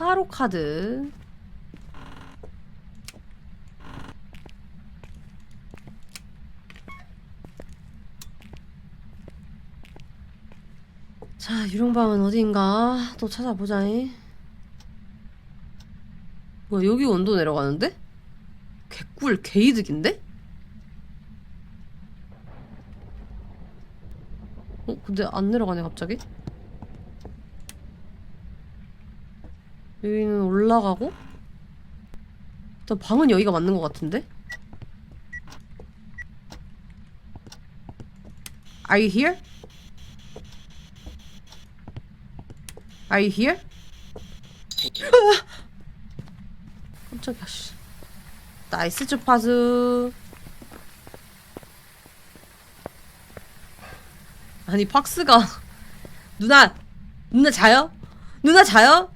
타로 카드. 자, 유령방은 어디인가? 또 찾아보자잉. 뭐야, 여기 온도 내려가는데? 개꿀, 개이득인데? 어, 근데 안 내려가네, 갑자기? 여기는 올라가고? 일단 방은 여기가 맞는 것 같은데? Are you here? Are you here? 으아! 깜짝이야 씨. 나이스 주파수 아니 팍스가 누나 누나 자요? 누나 자요?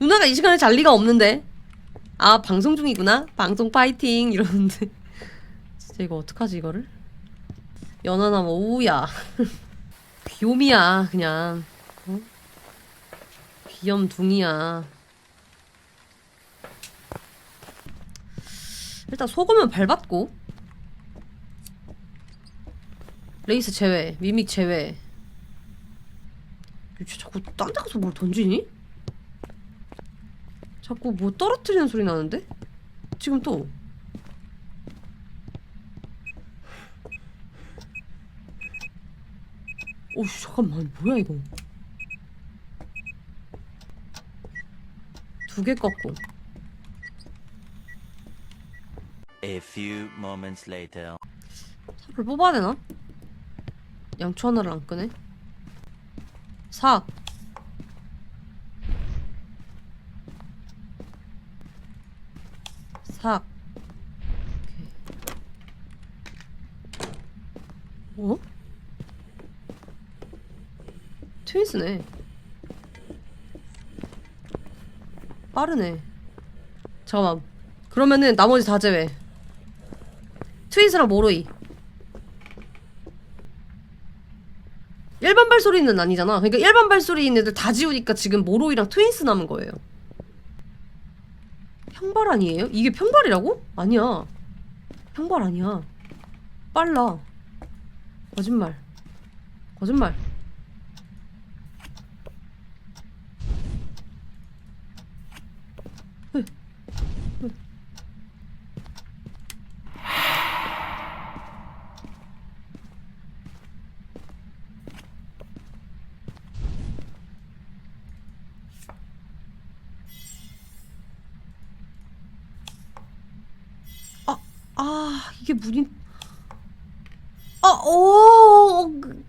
누나가 이 시간에 잘 리가 없는데. 아 방송 중이구나. 방송 파이팅. 이러는데. 진짜 이거 어떡하지 이거를? 연하남 오우야. 비옴이야 그냥. 어? 비염둥이야. 일단 소금은 밟았고. 레이스 제외 미믹 제외. 쟤 자꾸 딴 데 가서 뭘 던지니? 자꾸 뭐 떨어뜨리는 소리 나는데? 지금 또 오우 잠깐만 뭐야 이거 두 개 꺾고 A few moments later. 삽을 뽑아야 되나? 양초 하나를 안 끄네 삭 삭. 오케이. 어? 트윈스네. 빠르네. 잠깐만. 그러면은 나머지 다 제외. 트윈스랑 모로이. 일반 발소리는 아니잖아. 그러니까 일반 발소리인 애들 다 지우니까 지금 모로이랑 트윈스 남은 거예요. 평발 아니에요? 이게 평발이라고? 아니야. 평발 아니야. 빨라. 거짓말. 거짓말. 왜? 왜? 아, 아, 이게 문이. 아, 오. 그-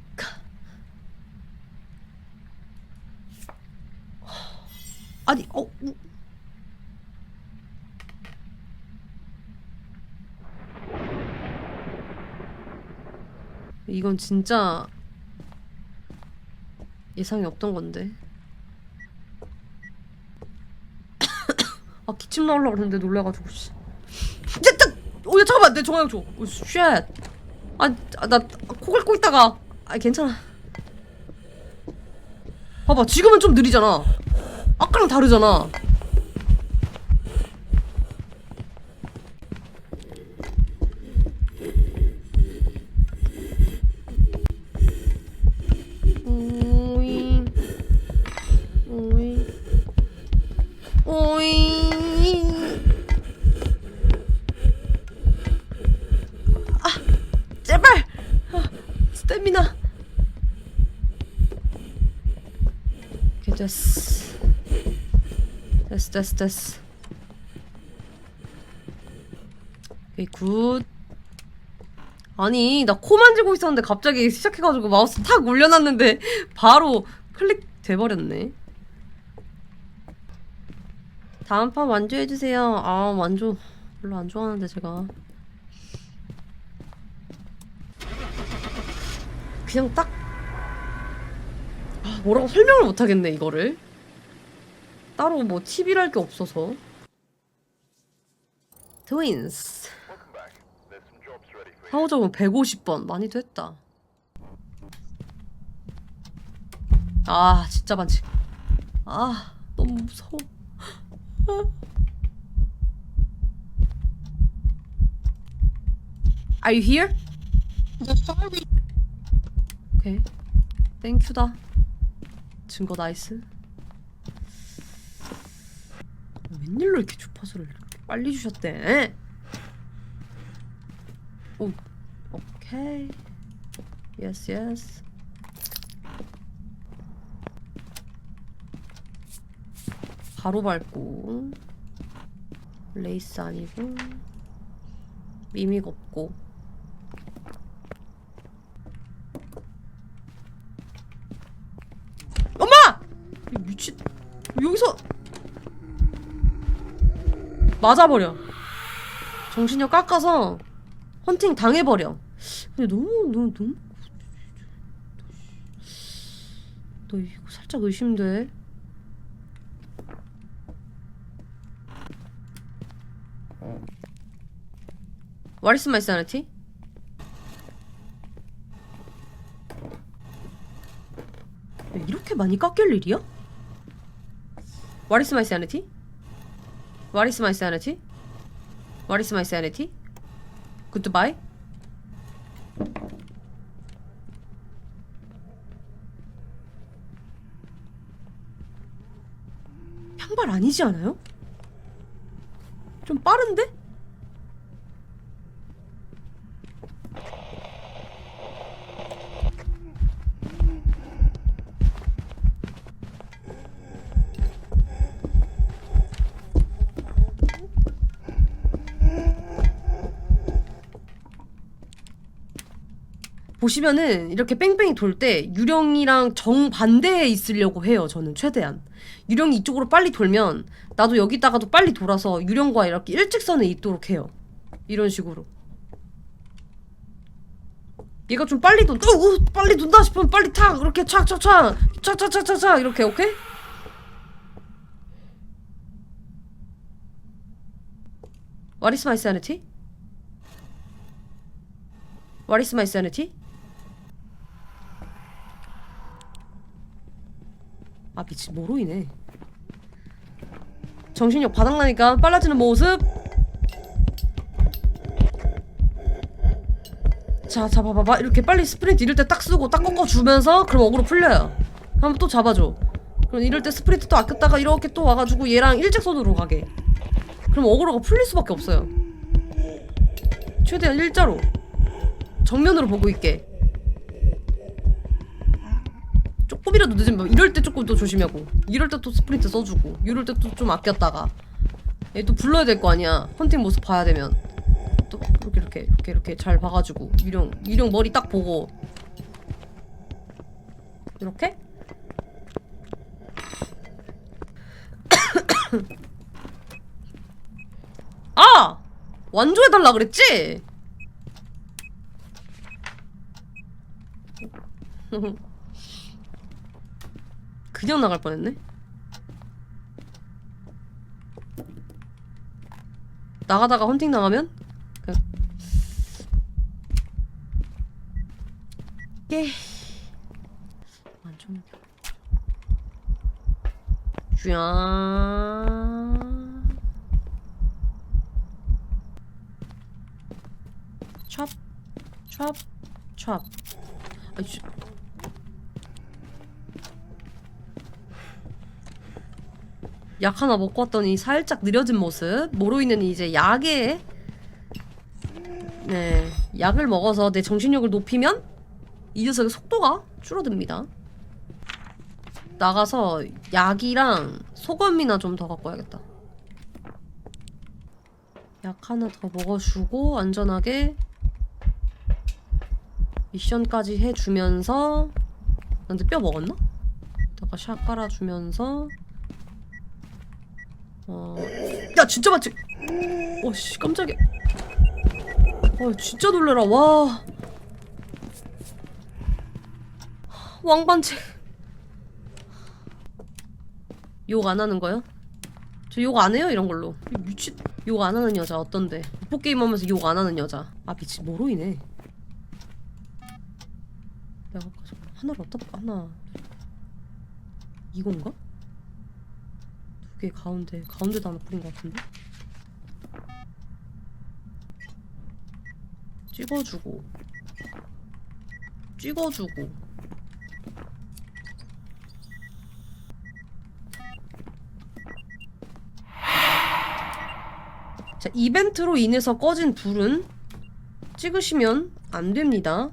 아니, 어. 우- 이건 진짜 예상이 없던 건데. 아, 기침 나오려고 그러는데 놀래가지고, 씨. 오, 야, 잠깐만, 내 정황 줘. 오, 쉣. 아, 아, 나, 코 긁고 있다가. 아, 괜찮아. 봐봐, 지금은 좀 느리잖아. 아까랑 다르잖아. 오잉. 오잉. 오잉. 제발! 아, 스태미나. 오케이, 됐어. 됐어, 됐어, 됐어. 오케이, 굿. 아니, 나 코 만지고 있었는데 갑자기 시작해가지고 마우스 탁 올려놨는데 바로 클릭 돼버렸네. 다음 판 완주해주세요. 아, 완주 별로 안 좋아하는데, 제가. 그냥 딱 아, 뭐라고 설명을 못 하겠네 이거를 따로 뭐 팁이랄 게 없어서 트윈스 상호적은 150번 많이도 했다 아 진짜 반칙 아 너무 무서워. Are you here? 오케이. 땡큐다. 증거 나이스. 웬일로 이렇게 주파수를 이렇게 빨리 주셨대? 오, 오케이. 예스 예스. 바로 밟고 레이스 아니고 미미가 없고 맞아버려 정신력 깎아서 헌팅 당해버려 근데 너무 너무 너무 너 이거 살짝 의심돼 What is my 이렇게 많이 깎일 일이야? What is my? What is my sanity? What is my sanity? Goodbye? 평발 아니지 않아요? 좀 빠른데? 보시면은 이렇게 뺑뺑이 돌 때 유령이랑 정반대에 있으려고 해요. 저는 최대한. 유령이 이쪽으로 빨리 돌면 나도 여기다가도 빨리 돌아서 유령과 이렇게 일직선에 있도록 해요. 이런 식으로. 얘가 좀 빨리 돈, 어, 어, 빨리 돈다 싶으면 빨리 탁 이렇게 착착착 착착착착착 이렇게 오케이? What is my sanity? What? 미친 모로이네. 정신력 바닥나니까 빨라지는 모습. 자 잡아봐봐. 이렇게 빨리 스프린트 이럴 때 딱 쓰고 딱 꺾어주면서 그럼 어그로 풀려요. 그럼 또 잡아줘. 그럼 이럴 때 스프린트 또 아꼈다가 이렇게 또 와가지고 얘랑 일직선으로 가게. 그럼 어그로가 풀릴 수밖에 없어요. 최대한 일자로 정면으로 보고 있게 조금이라도 늦으면 이럴 때 조금 더 조심하고 이럴 때 또 스프린트 써주고 이럴 때 또 좀 아꼈다가. 얘 또 불러야 될 거 아니야. 헌팅 모습 봐야 되면. 또 이렇게 이렇게 이렇게 이렇게 잘 봐가지고 유령 유령 머리 딱 보고. 이렇게? 아! 완주해달라 그랬지 그냥 나갈 뻔했네. 나가다가 헌팅 나가면? 그냥. 쥐양 찹, 찹, 찹. 아이, 약 하나 먹고 왔더니 살짝 느려진 모습. 모로이는 이제 약에 네 약을 먹어서 내 정신력을 높이면 이 녀석의 속도가 줄어듭니다. 나가서 약이랑 소금이나 좀 더 갖고 와야겠다. 약 하나 더 먹어주고 안전하게 미션까지 해주면서 근데 뼈 먹었나? 다가 샷 깔아주면서 어... 야 진짜 맞지? 어씨 깜짝이야. 어 진짜 놀래라. 와. 왕관책. 욕안 하는 거요? 저 욕 안 해요 이런 걸로. 미친. 욕 안 하는 여자 어떤데? 뽀 게임 하면서 욕 안 하는 여자. 아 미친 모로이네. 내가 아까 저 하나를 어디다 하나 이건가? 여기 가운데 가운데다 하나 뿌린 것 같은데? 찍어주고. 찍어주고. 자 이벤트로 인해서 꺼진 불은 찍으시면 안 됩니다.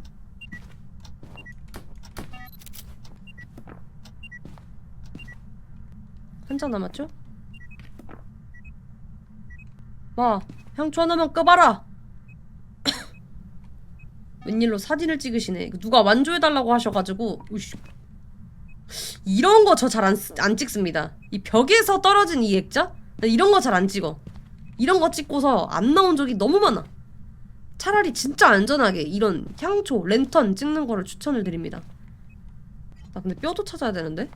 한장 남았죠? 마, 향초 하나만 끄봐라. 웬일로 사진을 찍으시네. 누가 완조해달라고 하셔가지고, 우씨. 이런 거 저 잘 안 안 찍습니다. 이 벽에서 떨어진 이 액자? 나 이런 거 잘 안 찍어. 이런 거 찍고서 안 나온 적이 너무 많아. 차라리 진짜 안전하게 이런 향초, 랜턴 찍는 거를 추천을 드립니다. 나 근데 뼈도 찾아야 되는데?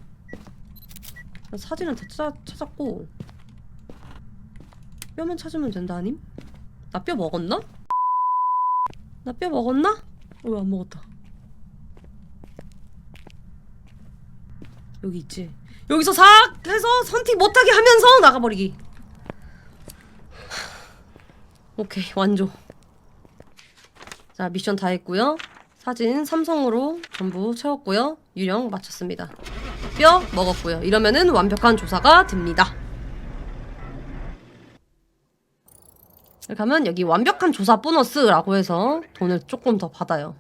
난 사진은 다 찾아, 찾았고. 뼈만 찾으면 된다 아님? 나 뼈 먹었나? 나 뼈 먹었나? 어, 왜안 먹었다. 여기 있지? 여기서 싹 해서 선택 못하게 하면서 나가버리기. 오케이 완조. 자 미션 다 했고요 사진 삼성으로 전부 채웠고요. 유령 마쳤습니다. 뼈 먹었고요. 이러면은 완벽한 조사가 됩니다. 이렇게 하면 여기 완벽한 조사 보너스라고 해서 돈을 조금 더 받아요